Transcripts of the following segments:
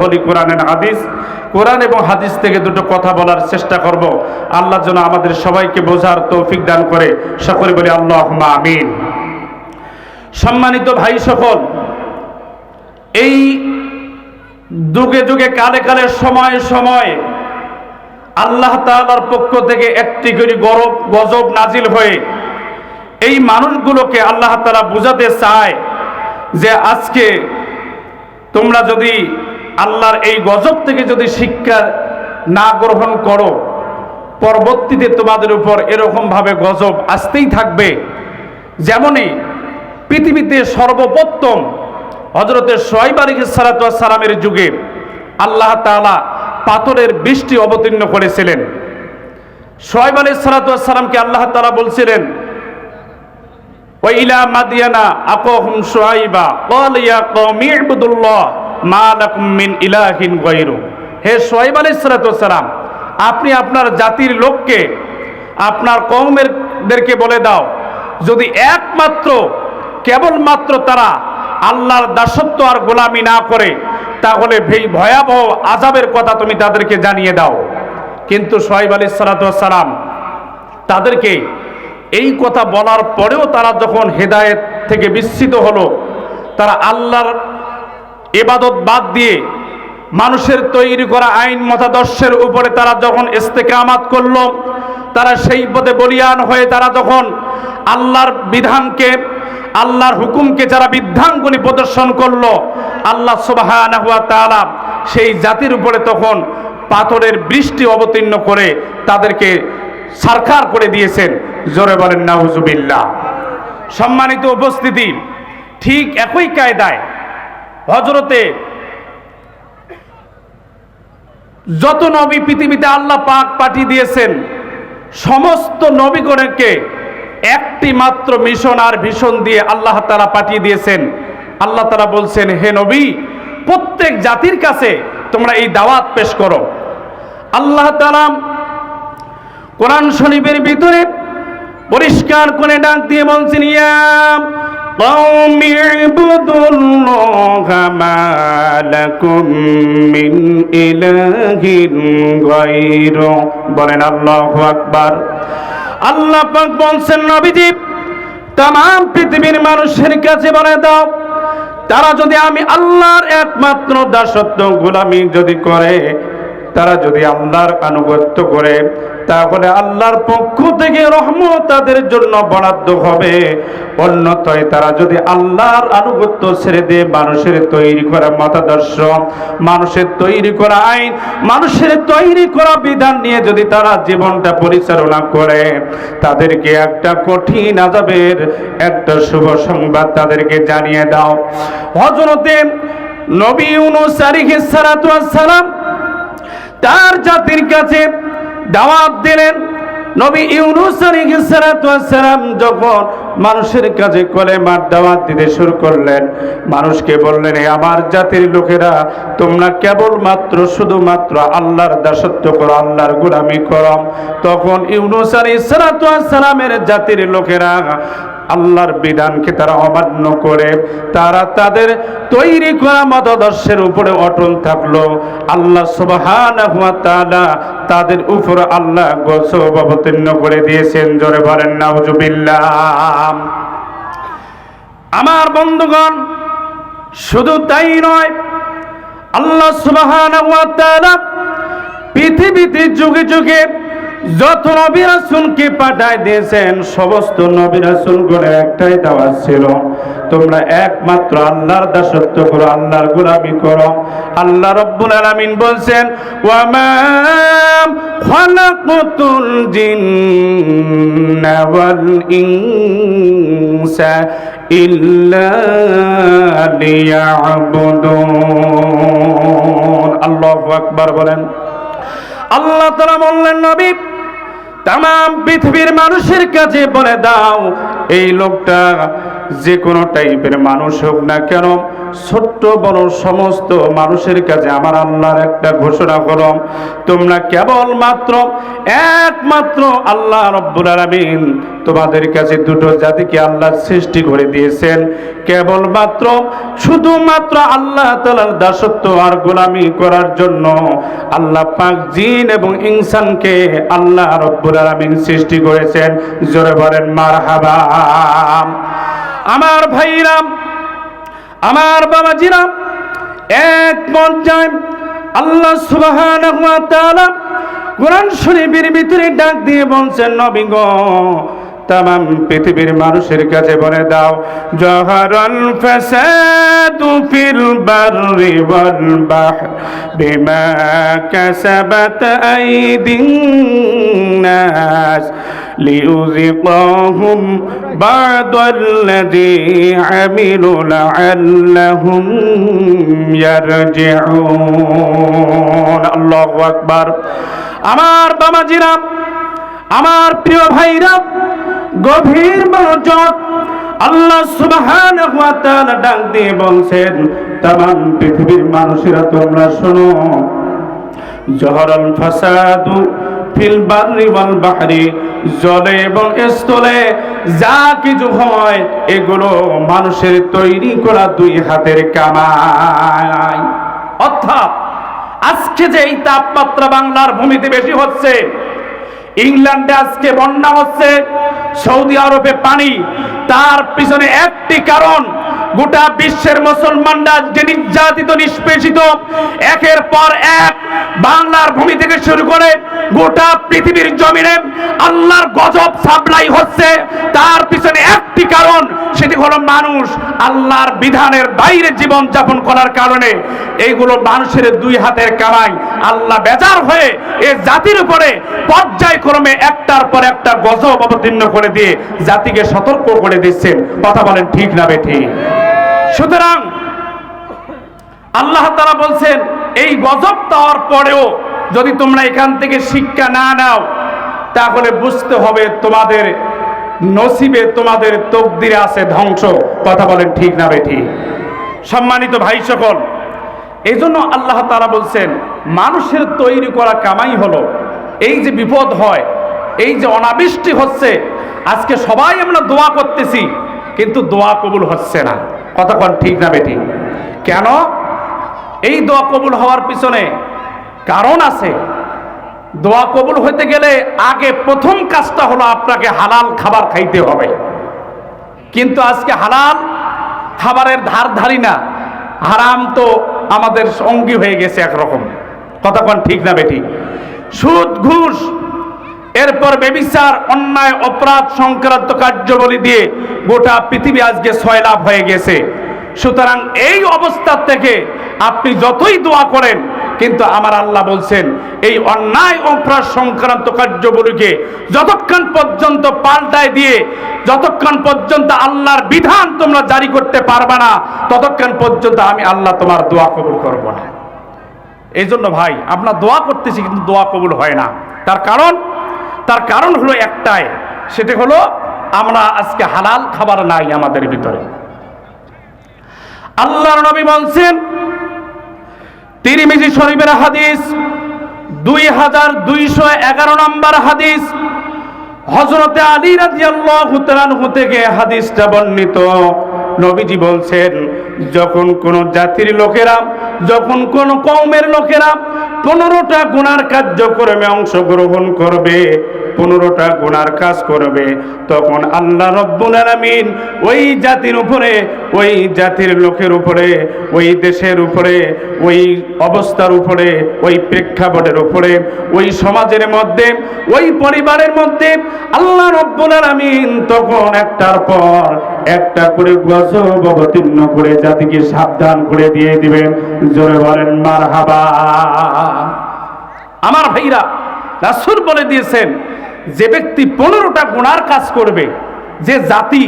হলি কোরআনের হাদিস। কোরআন এবং হাদিস থেকে দুটো কথা বলার চেষ্টা করব। আল্লাহ যেন আমাদের সবাইকে বোঝার তৌফিক দান করে। সকলে বলি আল্লাহ আমিন। সম্মানিত ভাই সকল এই যুগে যুগে, কালে কালে, সময় সময় আল্লাহ তাআলার পক্ষ থেকে একটি করে গরব, গজব নাজিল হয়ে এই মানুষগুলোকে আল্লাহ তালা বুঝাতে চায় যে আজকে তোমরা যদি আল্লাহর এই গজব থেকে যদি শিক্ষা না গ্রহণ করো, পরবর্তীতে তোমাদের উপর এরকমভাবে গজব আসতেই থাকবে। যেমনই পৃথিবীতে সর্বপ্রথম হজরতের সোহাইব আলী সালামের যুগে আল্লাহ তাআলা পাথরের বৃষ্টি অবতীর্ণ করেছিলেন। সোহাইব আলী সালাতামকে আল্লাহ তালা বলছিলেন ওয়াইলা মাদিয়ানা আকহুম ইয়া কওমি ইবুদুল্লাহ। মা ইলাহিন গায়রু। হে শুআইব আলাইহিস সালাম আপনি আপনার জাতির লোককে, আপনার কওমেরদেরকে বলে দাও, যদি একমাত্র, কেবলমাত্র তারা আল্লাহর দাসত্ব আর গোলামি না করে, তাহলে ভেই ভয়াবহ আজাবের কথা তুমি তাদেরকে জানিয়ে দাও। কিন্তু সোহাইব আলী সালাম তাদেরকে এই কথা বলার পরেও তারা যখন হেদায়েত থেকে বিস্মিত হলো, তারা আল্লাহর এবাদত বাদ দিয়ে মানুষের তৈরি করা আইন মতাদর্শের উপরে তারা যখন ইস্তেকামাত করল, তারা সেই পথে বলিয়ান হয়ে তারা যখন আল্লাহর বিধানকে, আল্লাহর হুকুমকে যারা বিধানগুলি প্রদর্শন করল, আল্লাহ তাআলা সেই জাতির উপরে তখন পাথরের বৃষ্টি অবতীর্ণ করে তাদেরকে সারকার করে দিয়েছেন। জোরে বলেন, নাউজুবিল্লাহ। সম্মানিত উপস্থিতি, ঠিক একই কায়দায় হজরতে যত নবী পৃথিবীতে আল্লাহ পাক পাঠিয়ে দিয়েছেন, সমস্ত নবীগণকে একটি মাত্র মিশন আর ভীষণ দিয়ে আল্লাহ তারা পাঠিয়ে দিয়েছেন। আল্লাহ তারা বলছেন, হে নবী, প্রত্যেক জাতির কাছে তোমরা এই দাওয়াত পেশ করো। আল্লাহ তালা কোরআন শরীফের ভিতরে পরিষ্কার করে ডাক দিয়ে বলছেন, ইয়া قوم اعبدوا الله ما لكم من إله غيره বলেন আল্লাহু আকবার আল্লাহ পাক বলছেন নবীজি তাম পৃথিবীর মানুষের কাছে বলে দাও তারা যদি আমি আল্লাহর একমাত্র দাসত্ব গোলামি যদি করে তারা যদি আল্লাহর আনুগত্য করে তাহলে আল্লাহর পক্ষ থেকে রহমত তাদের জন্য বরাদ্দ হবে। অন্যথায় তারা যদি আল্লাহর আনুগত্য ছেড়ে দিয়ে, মানুষের তৈরি করা মতাদর্শ, মানুষের তৈরি করা আইন, মানুষের তৈরি করা বিধান নিয়ে যদি তারা জীবনটা পরিচালনা করে, তাদেরকে একটা কঠিন আজাবের একটা শুভ সংবাদ তাদেরকে জানিয়ে দাও। হজরতে নবী ওয়াস সালাম তার জাতির কাছে দাওয়াত দিলেন নবী ইউনুস আলাইহিস সালাতু ওয়াস সালাম যখন মানুষের কাছে কলেমার দাওয়াত দিতে শুরু করলেন, মানুষকে বললেন, "এ আমার জাতির লোকেরা, তোমরা কেবলমাত্র শুধুমাত্র আল্লাহর দাসত্ব করো, আল্লাহর গোলামি করো। তখন ইউনুস আলাইহিস সালাতু ওয়াস সালামের জাতির লোকেরা আল্লাহর বিধানকে তারা অমান্য করে, তারা তাদের তৈরি করা মতাদর্শের উপরে অটল থাকল। আল্লাহ তাআলা তাদের উপর আল্লাহ গজব অবতীর্ণ করে দিয়েছেন। জোরে বলেন নাউজুবিল্লাহ আমার বন্ধুগণ, শুধু তাই নয়, আল্লাহ তাআলা পৃথিবীতে যুগে যুগে যত নবী রাসূলকে পাঠায় দিয়েছেন, সমস্ত নবী রাসূলগণের একটাই দাওয়াত ছিল। তোমরা একমাত্র আল্লাহর দাসত্ব করো, আল্লাহর গোলামি করো। আল্লাহ রব্বুল আলামিন বলছেন ওয়া মা খালাকাতুল জিন্না ওয়াল ইনসা ইল্লা লিয়াবুদুন। আল্লাহু আকবার বলেন। আল্লাহ তারা বললেন, নবী তাম পৃথিবীর মানুষের কাছে বলে দাও, এই লোকটা যে কোনো টাইপের মানুষ হোক না কেন ছোট্ট বড় সমস্ত মানুষের কাছে আমার আল্লাহর একটা ঘোষণা করো। তোমরা কেবলমাত্র, একমাত্র আল্লাহ রব্বুল আলামিন তোমাদের কাছে দুটো জাতিকে আল্লাহ সৃষ্টি করে দিয়েছেন। কেবলমাত্র, শুধুমাত্র আল্লাহ তালার দাসত্ব আর গোলামি করার জন্য আল্লাহ পাক জিন এবং ইনসানকে আল্লাহ রব্বুল আলামিন সৃষ্টি করেছেন। জোরে বলেন, মারহাবা। আমার ভাইরাম আমার বাবাজিরা এক পর্যায়ে আল্লাহ তাআলা কোরআন শরীফের ভিতরে ডাক দিয়ে বলছেন নবী গো তাম পৃথিবীর মানুষের কাছে বলে দাও জহরল ফাসাদু ফিল বাররি ওয়াল বাহর বিমা কাসাবাত আইদিন নাস লিউযিকাহুম আল্লাহু আমার বাবাজিরা আমার প্রিয় ভাইরা গভীর মনোযোগ। আল্লাহ সুবহান ডাক দিয়ে বলছেন তাম পৃথিবীর মানুষেরা তোমরা শোনো। জহরল ফাসাদু ফিল বাররি ওয়াল বাহরি, জলে এবং স্থলে যা কিছু হয়, এগুলো মানুষের তৈরি করা দুই হাতের কামাই। অর্থাৎ, আজকে যে এই তাপমাত্রা বাংলার ভূমিতে বেশি হচ্ছে, ইংল্যান্ডে আজকে বন্যা হচ্ছে সৌদি আরবে পানি, তার পিছনে একটি কারণ, গোটা বিশ্বের মুসলমানরা যে নির্যাতিত, নিষ্পেষিত, একের পর এক বাংলার ভূমি থেকে শুরু করে গোটা পৃথিবীর জমিনে আল্লাহর গজব সাপ্লাই হচ্ছে। তার পিছনে একটি কারণ, সেটি হলো মানুষ আল্লাহর বিধানের বাইরে জীবন যাপন করার কারণে এইগুলো মানুষের দুই হাতের কামাই। আল্লাহ বেজার হয়ে এ জাতির উপরে পর্যায়ক্রমে একটার পর একটা গজব অবতীর্ণ করে দিয়ে জাতিকে সতর্ক করে দিচ্ছেন কথা বলেন ঠিক না বেঠিক সুতরাং আল্লাহ তারা বলছেন, এই গজব দেওয়ার পরেও যদি তোমরা এখান থেকে শিক্ষা না নাও, তাহলে বুঝতে হবে তোমাদের নসিবে, তোমাদের তকদিরে আছে ধ্বংস। কথা বলেন ঠিক না বেঠি? সম্মানিত ভাই সকল এই জন্য আল্লাহ তারা বলছেন, মানুষের তৈরি করা কামাই হলো, এই যে বিপদ হয়, এই যে অনাবৃষ্টি হচ্ছে, আজকে সবাই আমরা দোয়া করতেছি, কিন্তু দোয়া কবুল হচ্ছে না। কথা কতক্ষণ ঠিক না বেটি কেন? এই দোয়া কবুল হওয়ার পিছনে কারণ আছে। দোয়া কবুল হইতে গেলে আগে প্রথম কাজটা হলো আপনাকে হালাল খাবার খাইতে হবে। কিন্তু আজকে হালাল খাবারের ধার ধারি না। হারাম তো আমাদের সঙ্গী হয়ে গেছে একরকম। কতক্ষণ ঠিক না বেটি? সুদ, ঘুষ, এরপর বেবিচার, অন্যায়, অপরাধ, সংক্রান্ত কার্যবলী দিয়ে গোটা পৃথিবী আজকে সয়লাভ হয়ে গেছে। সুতরাং এই অবস্থা থেকে আপনি যতই দোয়া করেন কিন্তু আমার আল্লাহ বলছেন, এই অন্যায় অপরাধ সংক্রান্ত কার্যবলীকে যতক্ষণ পর্যন্ত পাল্টায় দিয়ে, যতক্ষণ পর্যন্ত আল্লাহর বিধান তোমরা জারি করতে পারবে না, ততক্ষণ পর্যন্ত আমি আল্লাহ তোমার দোয়া কবুল করব না। এই জন্য ভাই, আমরা দোয়া করতেছি কিন্তু দোয়া কবুল হয় না। তার কারণ তার কারণ হলো একটাই, সেটা হলো আমরা আজকে হালাল খাবার নাই আমাদের ভিতরে। আল্লাহর নবী বলছেন তিরিমিজি শরীফের হাদিস, দুই হাজার দুইশো এগারো নম্বর হাদিস। হজরতে আলী রাজিয়াল্লাহু তাআলাহু থেকে হাদিসটা বর্ণিত। নবীজি বলছেন, যখন কোন জাতির লোকেরা, যখন কোন কওমের লোকেরা পনেরোটা গুনার কার্যক্রমে অংশগ্রহণ করবে, পনেরোটা গুনার কাজ করবে। তখন আল্লাহ রব্বুল আলামিন ওই জাতির উপরে, ওই জাতির লোকের উপরে, ওই দেশের উপরে, ওই অবস্থার উপরে, ওই প্রেক্ষাপটের উপরে, ওই সমাজের মধ্যে, ওই পরিবারের মধ্যে আল্লাহ রব্বুল আলামিন তখন একটার পর একটা করে গজব অবতীর্ণ করে জাতিকে সাবধান করে দিয়ে দিবেন। জোরে বলেন, মারহাবা। আমার ভাইরা, রাসূল বলে দিয়েছেন, যে ব্যক্তি পনেরোটা গুনার কাজ করবে, যে জাতি,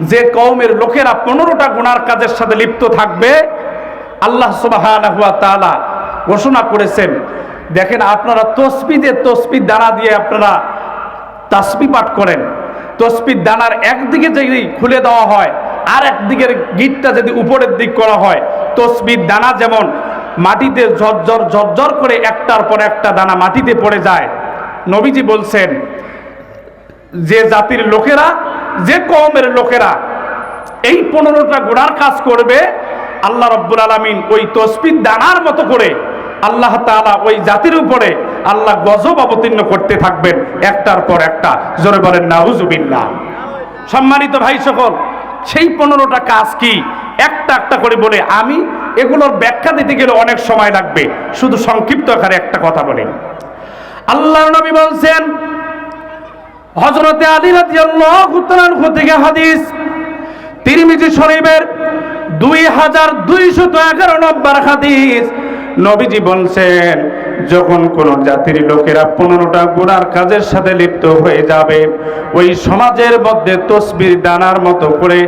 যে কওমের লোকেরা পনেরোটা গুনার কাজের সাথে লিপ্ত থাকবে, আল্লাহ তাআলা ঘোষণা করেছেন। দেখেন, আপনারা তসবি দিয়ে তসবি দ্বারা দিয়ে আপনারা তাসবি পাঠ করেন। তসবির দানার একদিকে যদি খুলে দেওয়া হয়, আর একদিকের গিটটা যদি উপরের দিক করা হয়, তসবির দানা যেমন মাটিতে ঝরঝর ঝরঝর করে একটার পর একটা দানা মাটিতে পড়ে যায়। নবীজি বলছেন, যে জাতির লোকেরা, যে কমের লোকেরা এই পনেরোটা গোড়ার কাজ করবে, আল্লাহ রব্বুল আলমিন ওই তসবির দানার মতো করে আল্লাহ তাআলা ওই জাতির উপরে আল্লাহ গজব অবতীর্ণ করতে থাকবেন একটার পর একটা। জোরে বলেন, নাউজুবিল্লাহ। সম্মানিত ভাই সকল, সেই পনেরোটা কাজ কি? একটা একটা করে বলে, আমি এগুলোর ব্যাখ্যা দিতে গেলে অনেক সময় লাগবে। শুধু সংক্ষিপ্ত আকারে একটা কথা বলি। আল্লাহ নবী বলছেন হজরতে আলী রাদিয়াল্লাহু তাআলা থেকে হাদিস, তিরমিজি শরীফের দুই হাজার দুইশত এগারো নম্বর হাদিস। নবীজি বলছেন যখন কোন জাতির লোকেরা পনেরোটা গুণার কাজের সাথে লিপ্ত হয়ে যাবে, ওই সমাজের মধ্যে তসবির দানার মতো করে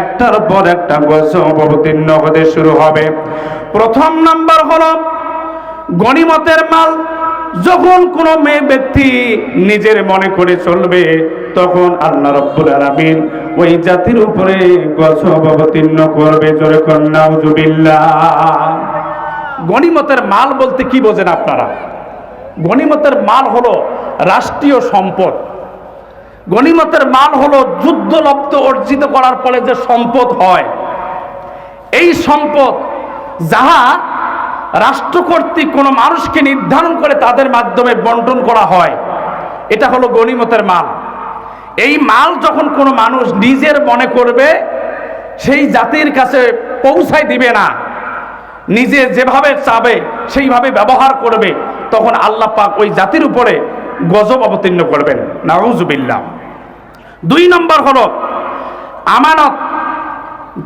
একটার পর একটা গজব অবতীর্ণ হতে শুরু হবে। প্রথম নাম্বার হলো গণিমতের মাল। যখন কোনো মেয়ে ব্যক্তি নিজের মনে করে চলবে, তখন আল্লাহ রব্বুল আলামিন ওই জাতির উপরে গজব অবতীর্ণ করবে। জোরে কন্যাউজুবিল্লাহ গণিমতের মাল বলতে কি বোঝেন আপনারা? গণিমতের মাল হলো রাষ্ট্রীয় সম্পদ। গণিমতের মাল হলো যুদ্ধলব্ধ অর্জিত করার ফলে যে সম্পদ হয়। এই সম্পদ যাহা রাষ্ট্র কর্তৃক কোনো মানুষকে নির্ধারণ করে তাদের মাধ্যমে বন্টন করা হয়, এটা হলো গণিমতের মাল। এই মাল যখন কোনো মানুষ নিজের মনে করবে, সেই জাতির কাছে পৌঁছায় দিবে না। নিজে যেভাবে চাবে, সেইভাবে ব্যবহার করবে, তখন আল্লাহ পাক ওই জাতির উপরে গজব অবতীর্ণ করবেন। নাউজুবিল্লাহ দুই নম্বর হলো, আমানত।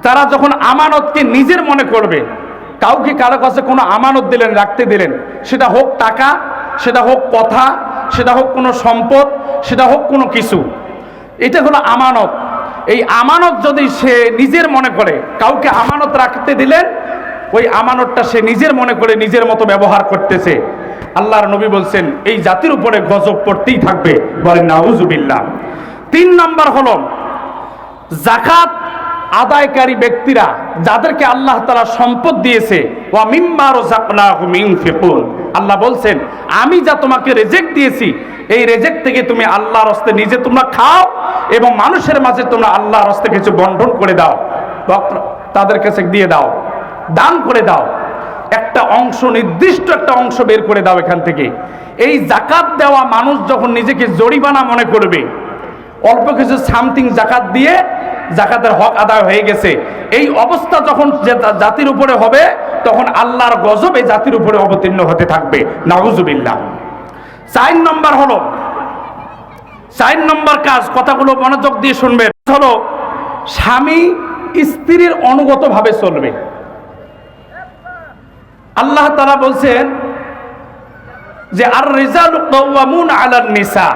তারা যখন আমানতকে নিজের মনে করবে, কাউকে কারও কাছে কোনো আমানত দিলেন, রাখতে দিলেন, সেটা হোক টাকা, সেটা হোক কথা, সেটা হোক কোনো সম্পদ, সেটা হোক কোনো কিছু, এটা হলো আমানত। এই আমানত যদি সে নিজের মনে করে, কাউকে আমানত রাখতে দিলেন ওই আমানতটা সে নিজের মনে করে নিজের মতো ব্যবহার করতেছে। আল্লাহর নবী বলছেন, এই জাতির উপরে গজব পড়তেই থাকবে। বলেন, নাউজুবিল্লাহ। তিন নম্বর হল জাকাত আদায়কারী ব্যক্তিরা যাদেরকে আল্লাহ তালা সম্পদ দিয়েছে আল্লাহ বলছেন, আমি যা তোমাকে রেজেক্ট দিয়েছি, এই রেজেক্ট থেকে তুমি আল্লাহর হস্তে নিজে তোমরা খাও এবং মানুষের মাঝে তোমরা আল্লাহর হস্তে কিছু বন্টন করে দাও। তাদের কাছে দিয়ে দাও। দান করে দাও। একটা অংশ, নির্দিষ্ট একটা অংশ বের করে দাও এখান থেকে। এই জাকাত দেওয়া মানুষ যখন নিজেকে জরিমানা মনে করবে, অল্প কিছু সামথিং জাকাত দিয়ে জাকাতের হক আদায় হয়ে গেছে। এই অবস্থা যখন জাতির উপরে হবে, তখন আল্লাহর গজব এই জাতির উপরে অবতীর্ণ হতে থাকবে। নাউজুবিল্লাহ। চার নম্বর হলো, চার নম্বর কাজ, কথাগুলো মনোযোগ দিয়ে শুনবে হলো, স্বামী স্ত্রীর অনুগতভাবে চলবে। আল্লাহ তারা বলছেন যে আর রেজাল আলার নিসা।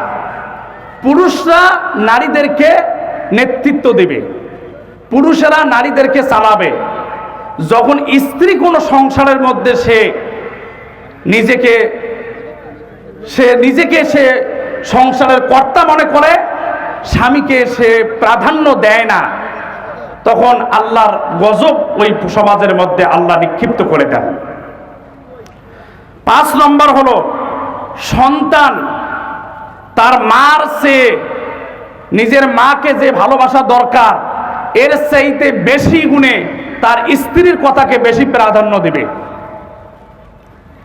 পুরুষরা নারীদেরকে নেতৃত্ব দেবে। পুরুষেরা নারীদেরকে চালাবে। যখন স্ত্রী কোনো সংসারের মধ্যে সে নিজেকে সে নিজেকে সে সংসারের কর্তা মনে করে, স্বামীকে সে প্রাধান্য দেয় না, তখন আল্লাহর গজব ওই সমাজের মধ্যে আল্লাহ নিক্ষিপ্ত করে দেন। পাঁচ নম্বর হলো সন্তান তার মার সে নিজের মাকে যে ভালোবাসা দরকার, এর চাইতে বেশি গুণে তার স্ত্রীর কথাকে বেশি প্রাধান্য দেবে।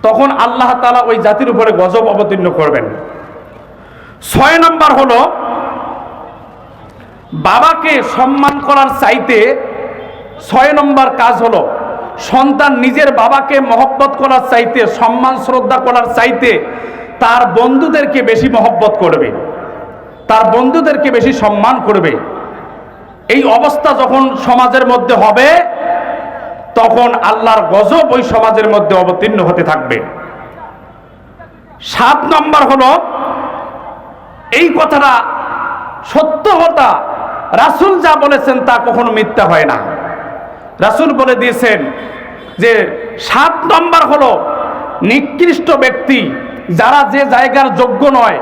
তখন আল্লাহ তালা ওই জাতির উপরে গজব অবতীর্ণ করবেন। ছয় নম্বর হলো বাবাকে সম্মান করার চাইতে ছয় নম্বর কাজ হলো সন্তান নিজের বাবাকে মহব্বত করার চাইতে, সম্মান, শ্রদ্ধা করার চাইতে তার বন্ধুদেরকে বেশি মহব্বত করবে। তার বন্ধুদেরকে বেশি সম্মান করবে। এই অবস্থা যখন সমাজের মধ্যে হবে, তখন আল্লাহর গজব ওই সমাজের মধ্যে অবতীর্ণ হতে থাকবে। সাত নম্বর হলো, এই কথাটা সত্য হতা, রাসুল যা বলেছেন তা কখনো মিথ্যা হয় না। রাসুল বলে দিয়েছেন যে সাত নম্বর হলো নিকৃষ্ট ব্যক্তি, যারা যে জায়গার যোগ্য নয়,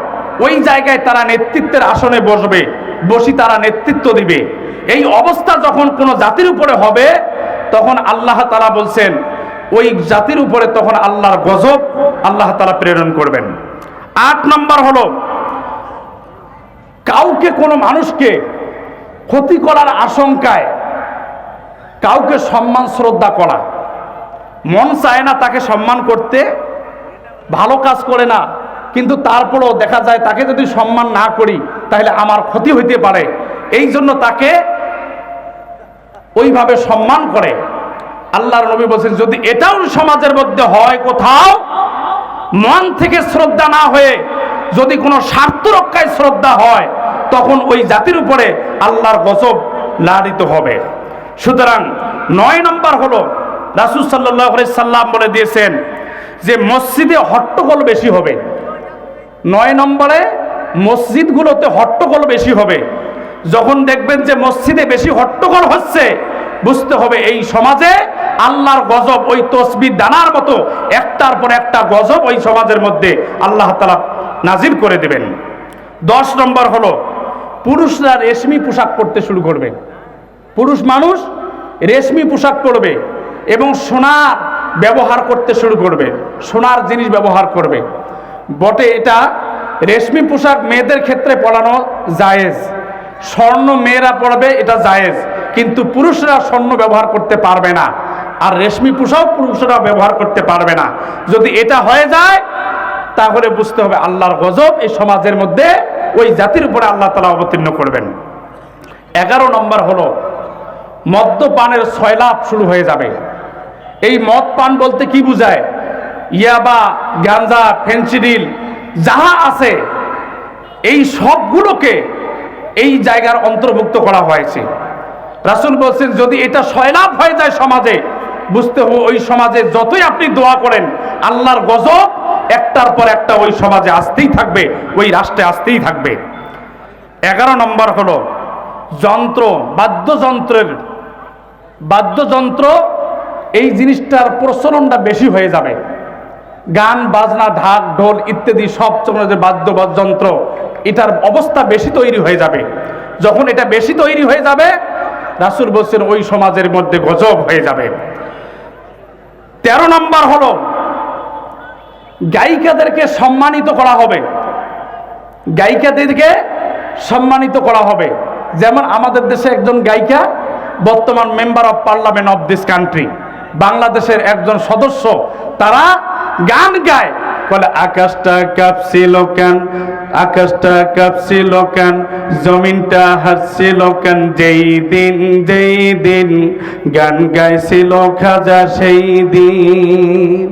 ওই জায়গায় তারা নেতৃত্বের আসনে বসবে, বসি তারা নেতৃত্ব দিবে। এই অবস্থা যখন কোনো জাতির উপরে হবে, তখন আল্লাহ তালা বলছেন, ওই জাতির উপরে তখন আল্লাহর গজব আল্লাহ তালা প্রেরণ করবেন। আট নম্বর হলো, কাউকে কোনো মানুষকে ক্ষতি করার আশঙ্কায় কাউকে সম্মান, শ্রদ্ধা করা। মন চায় না তাকে সম্মান করতে, ভালো কাজ করে না, কিন্তু তারপরেও দেখা যায় তাকে যদি সম্মান না করি, তাহলে আমার ক্ষতি হইতে পারে। এই জন্য তাকে ওইভাবে সম্মান করে। আল্লাহর নবী বলছেন, যদি এটাও সমাজের মধ্যে হয় কোথাও, মন থেকে শ্রদ্ধা না হয়ে যদি কোনো স্বার্থ রক্ষায় শ্রদ্ধা হয়, তখন ওই জাতির উপরে আল্লাহর গজব লাড়িত হবে। সুতরাং নয় নম্বর হলো, রাসুল সাল্লাহ সাল্লাম বলে দিয়েছেন যে মসজিদে হট্টগোল বেশি হবে। নয় নম্বরে মসজিদগুলোতে হট্টগোল বেশি হবে। যখন দেখবেন যে মসজিদে বেশি হট্টগোল হচ্ছে, বুঝতে হবে এই সমাজে আল্লাহর গজব ওই তসবির দানার মতো, একটার পর একটা গজব ওই সমাজের মধ্যে আল্লাহ তালা নাজির করে দেবেন। দশ নম্বর হলো, পুরুষরা রেশমি পোশাক পরতে শুরু করবে। পুরুষ মানুষ রেশমি পোশাক পরবে এবং সোনার ব্যবহার করতে শুরু করবে, সোনার জিনিস ব্যবহার করবে। বটে এটা রেশমি পোশাক মেয়েদের ক্ষেত্রে পরানো জায়েজ। স্বর্ণ মেয়েরা পরবে এটা জায়েজ, কিন্তু পুরুষরা স্বর্ণ ব্যবহার করতে পারবে না। আর রেশমি পোশাক পুরুষরা ব্যবহার করতে পারবে না। যদি এটা হয়ে যায়, তাহলে বুঝতে হবে আল্লাহর গজব এই সমাজের মধ্যে ওই জাতির উপরে আল্লাহ তালা অবতীর্ণ করবেন। এগারো নম্বর হলো মদ্যপানের ছয়লাভ শুরু হয়ে যাবে। এই মদ পান বলতে কি বুঝায়? ইয়াবা, গাঞ্জা ফেন্সিডিল যাহা আছে, এই সবগুলোকে এই জায়গার অন্তর্ভুক্ত করা হয়েছে। রাসুল বলছেন, যদি এটা সয়লাভ হয়ে যায় সমাজে, বুঝতে হবে ওই সমাজে যতই আপনি দোয়া করেন, আল্লাহর গজব একটার পর একটা ওই সমাজে আসতেই থাকবে, ওই রাষ্ট্রে আসতেই থাকবে। এগারো নম্বর হলো, যন্ত্র, বাদ্যযন্ত্রের বাদ্যযন্ত্র, এই জিনিসটার প্রচলনটা বেশি হয়ে যাবে। গান, বাজনা, ঢাক, ঢোল ইত্যাদি সব যে বাদ্য যন্ত্র এটার অবস্থা বেশি তৈরি হয়ে যাবে। যখন এটা বেশি তৈরি হয়ে যাবে, রাসুল বলছেন, ওই সমাজের মধ্যে গজব হয়ে যাবে। তেরো নম্বর হলো, গায়িকাদেরকে সম্মানিত করা হবে। গায়িকাদেরকে সম্মানিত করা হবে। যেমন আমাদের দেশে একজন গায়িকা বর্তমান member of parliament of this country. বাংলাদেশের একজন সদস্য, তারা গান গায়। বলে, আকাশটা কাঁপছিল কেন? আকাশটা কাঁপছিল কেন? জমিনটা হাসছিল কেন? যেই দিন যেই দিন গান গাইছিল খাজা, সেই দিন।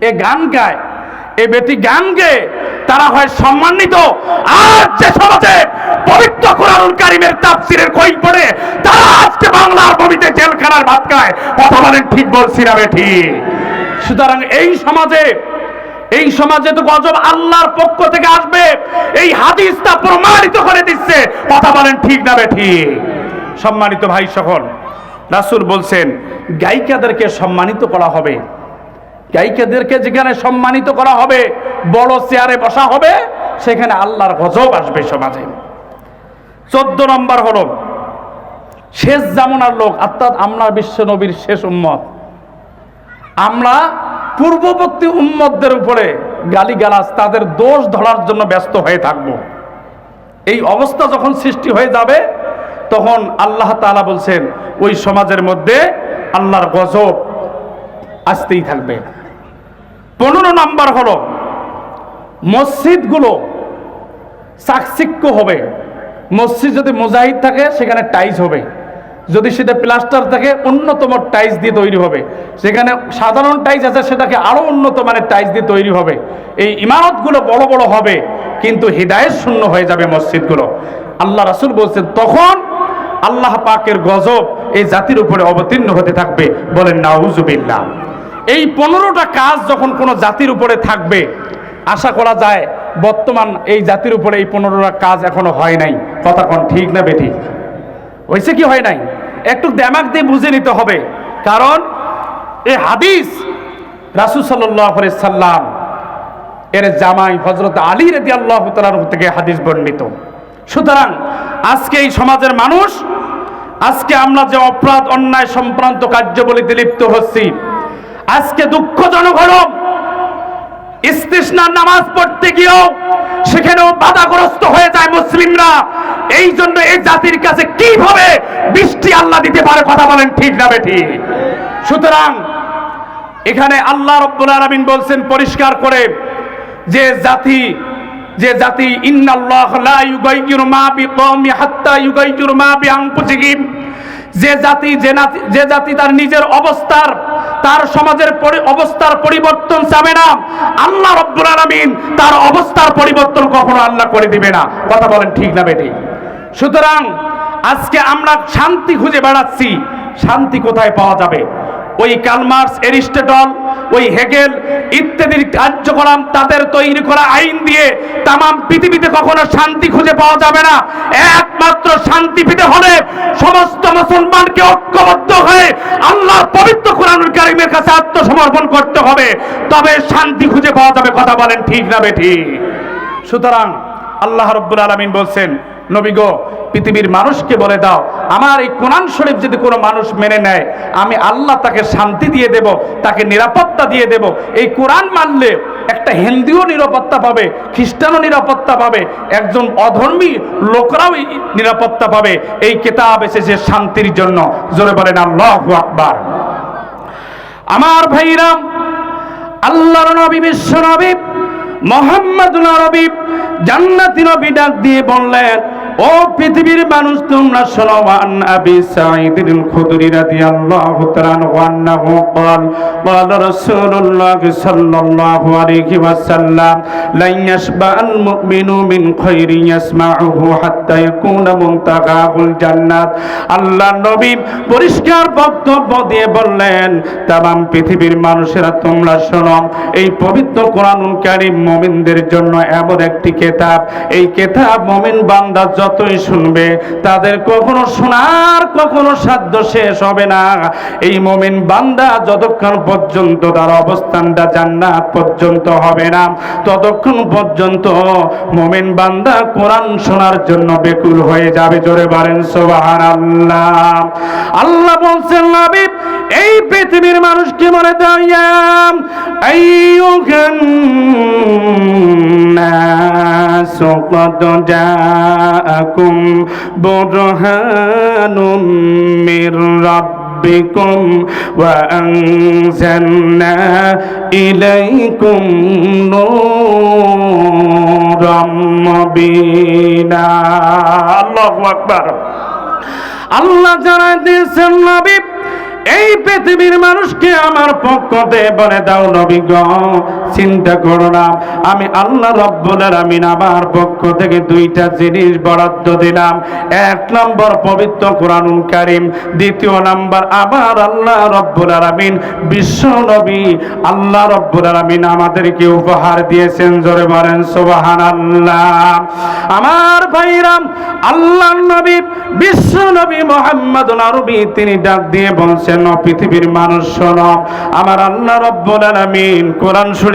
এ গান গায়, এ বেটি গান গে। তারা হয় সম্মানিত। আর যে সমাজে পবিত্র কোরআনুল কারিমের তাফসিরের কই পড়ে তারা আজকে বাংলার ভূমিতে জেলখানার ভাত খায়। কথা বলেন ঠিক বলছি না বেটি সুতরাং এই সমাজে এই সমাজে তো গজব আল্লাহর পক্ষ থেকে আসবে। এই হাদিস তা প্রমাণিত করে দিচ্ছে। কথা বলেন ঠিক না বেঠি সম্মানিত ভাই সকল, রাসূল বলছেন, গায়িকাদেরকে সম্মানিত করা হবে। গায়িকাদেরকে যেখানে সম্মানিত করা হবে, বড় চেয়ারে বসা হবে, সেখানে আল্লাহর গজব আসবে সমাজে। চোদ্দ নম্বর হলো, শেষ জামনার লোক, অর্থাৎ আমরা বিশ্ব নবীর শেষ উম্মত। আমরা পূর্ববর্তী উম্মতদের উপরে গালিগালাজ, তাদের দোষ ধরার জন্য ব্যস্ত হয়ে থাকব। এই অবস্থা যখন সৃষ্টি হয়ে যাবে, তখন আল্লাহ তাআলা বলছেন, ওই সমাজের মধ্যে আল্লাহর গজব আসতেই থাকবে। পনেরো নাম্বার হলো, মসজিদগুলো চাকচিক্য হবে। মসজিদ যদি মুজাহিদ থাকে, সেখানে টাইস হবে। যদি সেটা প্লাস্টার থাকে, অন্যতম টাইস দিয়ে তৈরি হবে। সেখানে সাধারণ টাইস আছে, সেটাকে আরও উন্নত মানের টাইস দিয়ে তৈরি হবে। এই ইমারতগুলো বড় বড় হবে, কিন্তু হৃদায়ত শূন্য হয়ে যাবে মসজিদগুলো। আল্লাহ রাসুল বলছেন, তখন আল্লাহ পাকের গজব এই জাতির উপরে অবতীর্ণ হতে থাকবে। বলেন, নাউজুবিল্লাহ। এই পনেরোটা কাজ যখন কোনো জাতির উপরে থাকবে, আশা করা যায় বর্তমান এই জাতির উপরে এই পনেরোটা কাজ এখনও হয় নাই। কথা কোন ঠিক না বেটি হয়েছে কি হয় নাই? একটু দেমাক দিয়ে বুঝে নিতে হবে। কারণ এই হাদিস রাসুল সাল্লাম, এর জামাই হজরত আলী রেদি আল্লাহ থেকে হাদিস বর্ণিত। সুতরাং আজকে এই সমাজের মানুষ, আজকে আমরা যে অপরাধ, অন্যায় সম্প্রান্ত কার্যবলিতে লিপ্ত হচ্ছি আজকে দুঃখজনক হলো ইস্তিসনার নামাজ পড়তে গিয়েও সেখানেও বাধাগ্রস্ত হয়ে যায় মুসলিমরা। এই জন্য এই জাতির কাছে কীভাবে বৃষ্টি আল্লাহ দিতে পারে কথা বলেন ঠিক না বেঠি? সুতরাং এখানে আল্লাহ রব্বুল আলামিন বলছেন পরিষ্কার করে, যে জাতি যে জাতি যে জাতি যে জাতি তার নিজের অবস্থার তার সমাজের অবস্থার পরিবর্তন চাবে না। আল্লাহ রব্বুল আলমিন তার অবস্থার পরিবর্তন কখনো আল্লাহ করে দিবে না। কথা বলেন ঠিক না বেটি সুতরাং আজকে আমরা শান্তি খুঁজে বেড়াচ্ছি। শান্তি কোথায় পাওয়া যাবে? ওই কালমার্স এরিস্টেটল ওই হেগেল ইত্যাদির কার্যক্রম তাদের তৈরি করা আইন দিয়ে তামাম পৃথিবীতে কখনো শান্তি খুঁজে পাওয়া যাবে না। একমাত্র শান্তি পেতে হলে সমস্ত মুসলমানকে ঐক্যবদ্ধ হয়ে আল্লাহর পবিত্র কোরআনুল কারিমের কাছে আত্মসমর্পণ করতে হবে। তবে শান্তি খুঁজে পাওয়া যাবে কথা বলেন ঠিক না বেঠি? সুতরাং আল্লাহ রব্বুল আলমিন বলছেন, নবী গো পৃথিবীর মানুষকে বলে দাও, আমার এই কোরআন শরীফ যদি কোনো মানুষ মেনে নেয়, আমি আল্লাহ তাকে শান্তি দিয়ে দেব, তাকে নিরাপত্তা দিয়ে দেব। এই কোরআন মানলে একটা হিন্দুও নিরাপত্তা পাবে, খ্রিস্টানও নিরাপত্তা পাবে, একজন অধর্মী লোকরাও নিরাপত্তা পাবে। এই কেতাব এসেছে শান্তির জন্য। জোরে বলেন, আল্লাহ আকবার। আমার ভাইরাম আল্লাহর নবী, বিশ্ব নবী মোহাম্মদ নবী জান্নাতি নবী ডাক দিয়ে বললেন ও পৃথিবীর মানুষ তোমরা শোনো আন আবি সাঈদ আল খুদরি রাদিয়াল্লাহু তাআলা আনহু আন্নাহু قال قال رسول الله صلى الله عليه وسلم لن يشبع المؤمن من خير يسمعه حتى يكون منتهاه الجنة আল্লাহ নবী পরিষ্কার বক্তব্য দিয়ে বললেন তাম পৃথিবীর মানুষেরা তোমরা শোনো এই পবিত্র কোরআনুল কারীম মুমিনদের জন্য এমন একটি কেতাব এই কেতাব মুমিন বান্দা যতই শুনবে, তাদের কখনো শোনার, কখনো সাধ্য শেষ হবে না। এই মমিন বান্দা যতক্ষণ পর্যন্ত তার অবস্থানটা জান্নাত পর্যন্ত হবে না, ততক্ষণ পর্যন্ত মমিন বান্দা কোরআন শোনার জন্য বেকুল হয়ে যাবে। জোরে পারেন সোবাহার আল্লাহ আল্লাহ বলছেন নাবিব এই পৃথিবীর মানুষকে মনে দাইয়াম আইয়ুকান নাস, কদ জা جاءكم برهان من ربكم وأنزلنا إليكم نورا مبينا الله أكبر আল্লাহ জানাই দিয়েছেন নবী এই পৃথিবীর মানুষকে আমার পক্ষ দিয়ে বলে দাও নবী গ চিন্তা করো না। আমি আল্লাহ রব্বুল আলামিন আমার পক্ষ থেকে দুইটা জিনিস বরাদ্দ দিলাম। এক নম্বর পবিত্র কোরআনুল কারীম, দ্বিতীয় নাম্বার আবার আল্লাহ রব্বুল আলামিন বিশ্ব নবী আল্লাহ রব্বুল আলামিন আমাদেরকে উপহার দিয়েছেন। জোরে বলেন, সুবহানাল্লাহ। আমার ভাইরাম আল্লাহ নবী, বিশ্ব নবী মোহাম্মদ নবী তিনি ডাক দিয়ে বলছেন পৃথিবীর মানুষ, শোনো, আমার আল্লাহ রব্বুল আলামিন কোরআন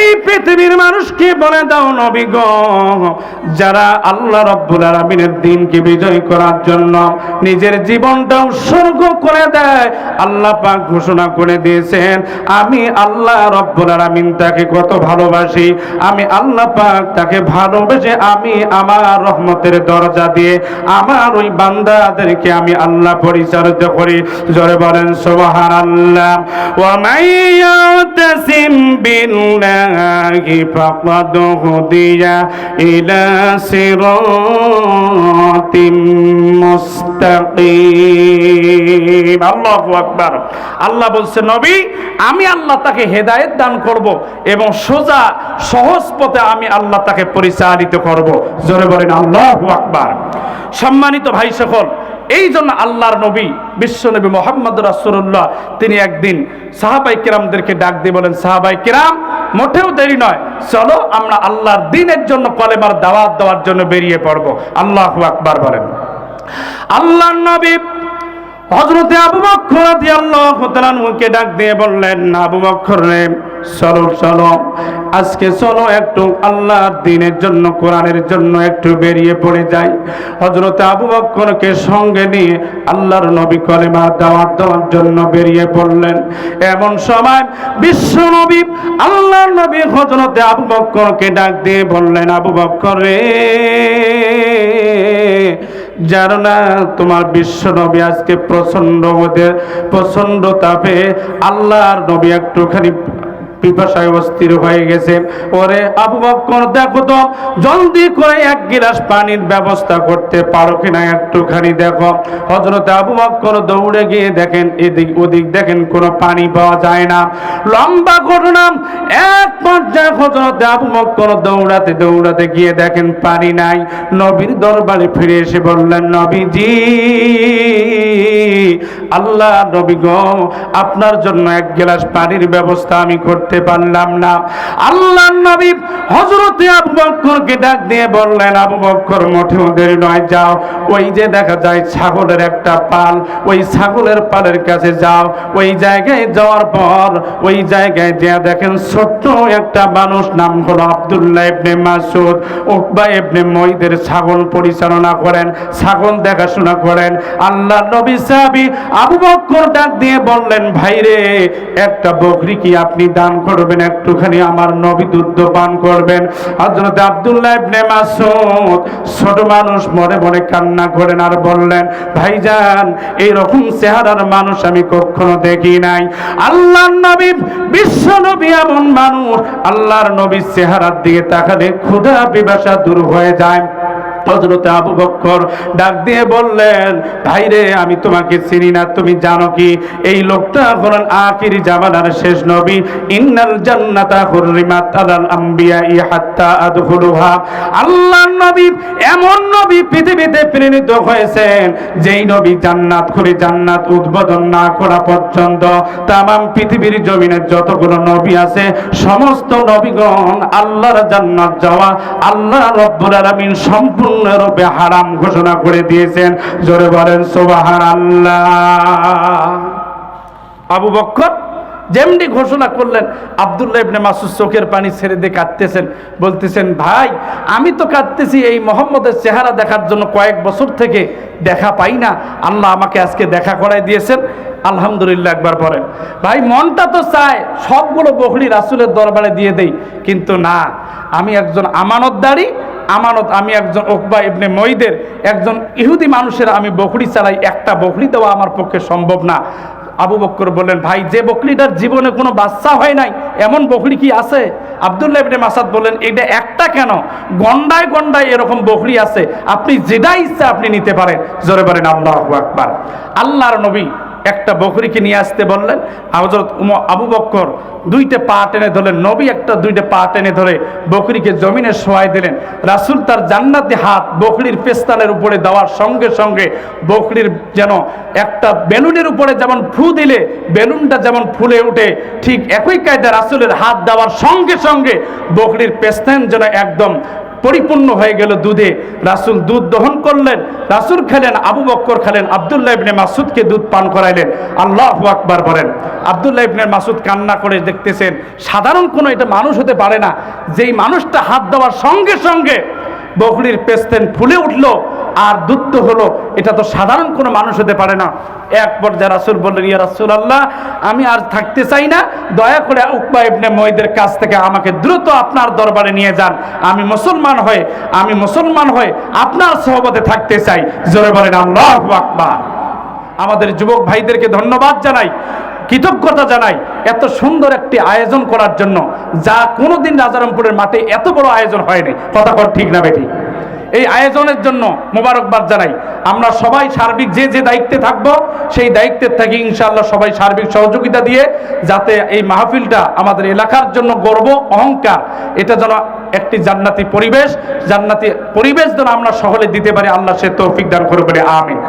এই পৃথিবীর মানুষকে বলে দাও নবী গো, যারা আল্লাহ রব্বুল আলামিনের দিনকে বিজয় করার জন্য নিজের জীবনটা উৎসর্গ করে দেয়, আল্লাহ পাক ঘোষণা করে দিয়েছেন, আমি আল্লাহ রব্বুল আলামিন তাকে কত ভালোবাসি, আমি আল্লাহ পাক তাকে ভালোবেসে আমি আমার রহমতের দরজা দিয়ে আমার ওই বান্দাদেরকে আমি আল্লাহ পরিচালিত করি। জোরে বলেন মাইয়াতাসিম বিল্লাহি। ফাকাদ হুদিয়া ইলা সিরাতিম মুস্তাকিম। আল্লাহু আকবার। আল্লাহ বলছে, নবী, আমি আল্লাহ তাকে হেদায়েত দান করব এবং সোজা সহজ পথে আমি আল্লাহ তাকে পরিচালিত করব। জোরে বলেন, আল্লাহু আকবার। সম্মানিত ভাই সকল এই জন্য আল্লাহর নবী বিশ্বনবী মোহাম্মদ রাসুল্লাহ তিনি একদিন সাহাবাই কিরামদেরকে ডাক দিয়ে বলেন, সাহাবাই কিরাম, মোটেও দেরি নয়, চলো আমরা আল্লাহর দিনের জন্য কলেমার দাওয়াত দেওয়ার জন্য বেরিয়ে পড়ব। আল্লাহ আকবার বলেন। আল্লাহর নবী হজরতে আবু তাআলা মুখে ডাক দিয়ে বললেন, আবু বক্কর রে, চলো চলো। আজকে চলো একটু আল্লাহর দিনের জন্য, কোরআনের জন্য একটু বেরিয়ে পড়ে যাই। হজরতে আবু বক্করকে সঙ্গে নিয়ে আল্লাহর নবী কলেমা দাওয়াত দেওয়ার জন্য বেরিয়ে পড়লেন। এমন সময় বিশ্ব নবী আল্লাহর নবী হজরতে আবু বক্করকে ডাক দিয়ে বললেন, আবু বক্কর রে জানো না তোমার বিশ্ব নবী আজকে প্রচণ্ড মধ্যে প্রচণ্ড তাপে আল্লাহর নবী একটুখানি পিপাসায় অস্থির হয়ে গেছে। ওরে আবু বক্কর দেখো তো, জলদি করে এক গিলাস পানির ব্যবস্থা করতে পারো কিনা একটুখানি দেখো। হজরত আবু বক্কর দৌড়ে গিয়ে দেখেন, এদিক ওদিক দেখেন কোনো পানি পাওয়া যায় না। লম্বা ঘটনা, এক পর্যায়ে হজরত আবু বক্কর দৌড়াতে দৌড়াতে গিয়ে দেখেন পানি নাই। নবীর দরবারে ফিরে এসে বললেন, নবীজি, আল্লাহ নবী গো, আপনার জন্য এক গ্লাস পানির ব্যবস্থা আমি করতে পারলাম না। আল্লাহ নবী হযরতে আবু বকরকে ডাক দিয়ে বললেন, আবু বকর মোটেও দেরি নয়, যাও। ওই যে দেখা যায় ছাগলের একটা পাল, ওই ছাগলের পালের কাছে যাও। ওই জায়গায় যাওয়ার পর, ওই জায়গায় যে দেখেন ছোট্ট একটা মানুষ, নাম হলো আব্দুল্লাহ ইবনে মাসুদ উকবা ইবনে মঈদের ছাগল পরিচালনা করেন, ছাগল দেখাশোনা করেন। আল্লাহ নবী সাহাবী আবু বকর ডাক দিয়ে বললেন, ভাইরে, একটা বকরি কি আপনি দান করবেন, একটুখানি আমার নবী দুধ পান করবেন। হযরত আব্দুল্লাহ ইবনে মাসুদ ছোট মানুষ, মনে মনে কান্না করেন আর বললেন, ভাইজান এই রকম চেহারার মানুষ আমি কখনো দেখি নাই। আল্লাহর নবী, বিশ্ব নবী এমন মানুষ। আল্লাহর নবীর চেহারার দিকে তাকালে ক্ষুধা, পিপাসা দূর হয়ে যায়। হজরতে আবু বক্কর ডাক দিয়ে বললেন, ভাইরে, আমি তোমাকে চিনি না, তুমি জানো কি? এই লোকটা হলেন আখির জামানার শেষ নবী। ইন্নাল জান্নাতা হুররিমাত আলাল আদখুলুহা। নবী এমন নবী পৃথিবীতে প্রেরিত হয়েছেন, যেই নবী জান্নাত করে জান্নাত উদ্বোধন না করা পর্যন্ত তামাম পৃথিবীর জমিনে যতগুলো নবী আছে, সমস্ত নবীগণ আল্লাহর জান্নাত যাওয়া আল্লাহ রব্বুল আলামিন সম্পূর্ণ হারাম ঘোষণা করে দিয়েছেন। জোরে বলেন, সুবহানাল্লাহ। আবু বক্কর যেমনি ঘোষণা করলেন, আবদুল্লাহ ইবনে মাসুদ চোখের পানি ছেড়ে দিয়ে কাঁদতেছেন। বলতেছেন, ভাই, আমি তো কাঁদতেছি, এই মোহাম্মদের চেহারা দেখার জন্য কয়েক বছর থেকে দেখা পাই না। আল্লাহ আমাকে আজকে দেখা করাই দিয়েছেন। আলহামদুলিল্লাহ একবার পরে ভাই, মনটা তো চায়, সবগুলো বকরি রাসুলের দরবারে দিয়ে দেই, কিন্তু না। আমি একজন আমানতদারি আমানত আমি একজন ওকবা ইবনে মঈদের, একজন ইহুদি মানুষের আমি বকরি চালাই একটা বকরি দেওয়া আমার পক্ষে সম্ভব না। আবু বক্কর বললেন, ভাই, যে বকরিটার জীবনে কোনো বাচ্চা হয় নাই, এমন বকরি কি আছে? আবদুল্লাহ ইবনে মাসাদ বললেন, এটা একটা কেন? গন্ডায় গন্ডায় এরকম বকরি আছে। আপনি যেটা ইচ্ছা আপনি নিতে পারেন। জোরে বলেন, আল্লাহ আকবার। আল্লাহর নবী একটা বকরিকে নিয়ে আসতে বললেন হজরত আবু বক্কর দুইটা পা টেনে ধরলেন, নবী একটা দুইটা পা টেনে ধরে বকরিকে জমিনে শোয়াই দিলেন। রাসুল তার জান্নাতি হাত বকরির পেস্তানের উপরে দেওয়ার সঙ্গে সঙ্গে বকরির যেন একটা বেলুনের উপরে যেমন ফু দিলে, বেলুনটা যেমন ফুলে ওঠে ঠিক একই কায়দা রাসুলের হাত দেওয়ার সঙ্গে সঙ্গে বকরির পেস্তান যেন একদম পরিপূর্ণ হয়ে গেল দুধে। রাসুল দুধ দহন করলেন, রাসুল খেলেন, আবু বক্কর খেলেন, আবদুল্লাহ ইবনে মাসুদকে দুধ পান করাইলেন। আল্লাহ আকবার বলেন। আবদুল্লাহ ইবনে মাসুদ কান্না করে দেখতেছেন, সাধারণ কোনো এটা মানুষ হতে পারে না। যেই মানুষটা হাত দেওয়ার সঙ্গে সঙ্গে বকরির পেস্তেন ফুলে উঠল আর দুধ হলো। এটা তো সাধারণ কোনো মানুষ হতে পারে না। এক পর্যায়ে রাসুল বললেন, ইয়া রাসুল আল্লাহ আমি আর থাকতে চাই না। দয়া করে উকবা ইবনে মহিদের কাছ থেকে আমাকে দ্রুত আপনার দরবারে নিয়ে যান। আমি মুসলমান হয়ে, আমি মুসলমান হয়ে আপনার সহবতে থাকতে চাই। জোরে বলেন, আল্লাহ আকবার। আমাদের যুবক ভাইদেরকে ধন্যবাদ জানাই। কৃতজ্ঞতা জানাই এত সুন্দর একটি আয়োজন করার জন্য, যা কোনোদিন রাজারামপুরের মাঠে এত বড় আয়োজন হয়নি। কথা ঠিক না বেটি এই আয়োজনের জন্য মোবারকবাদ জানাই। আমরা সবাই সার্বিক যে যে দায়িত্বে থাকব, সেই দায়িত্বের থেকে ইনশাআল্লাহ সবাই সার্বিক সহযোগিতা দিয়ে, যাতে এই মাহফিলটা আমাদের এলাকার জন্য গর্ব, অহংকার, এটা যেন একটি জান্নাতি পরিবেশ জান্নাতি পরিবেশ যেন আমরা সকলে দিতে পারি। আল্লাহ সে তৌফিক দান করে আমিন।